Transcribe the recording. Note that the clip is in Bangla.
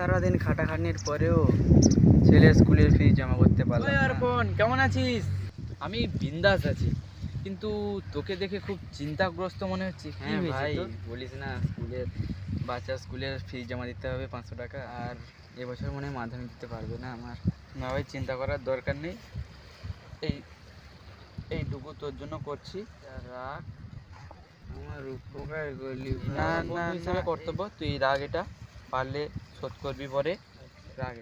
খাটাখাটনির পরেও ছেলে স্কুলের ফি জমা করতে পারলাম ওই না। অর্পণ কেমন আছিস? আমি বিন্দাস আছি কিন্তু তোকে দেখে খুব চিন্তাগ্রস্ত মনে হচ্ছে হ্যাঁ ভাই বলিস না স্কুলের বাচ্চার স্কুলের ফি জমা দিতে হবে পাঁচশো টাকা আর এবছর মনে হয় মাধ্যমিক দিতে পারবে না আমার। না ভাই চিন্তা করার দরকার নেই। এই এইটুকু তোর জন্য করছি। রাগ? আমার উপকার করলি না। না কর্তব্য তুই রাগ এটা। পারলে শোধ করবি পরে রাগ।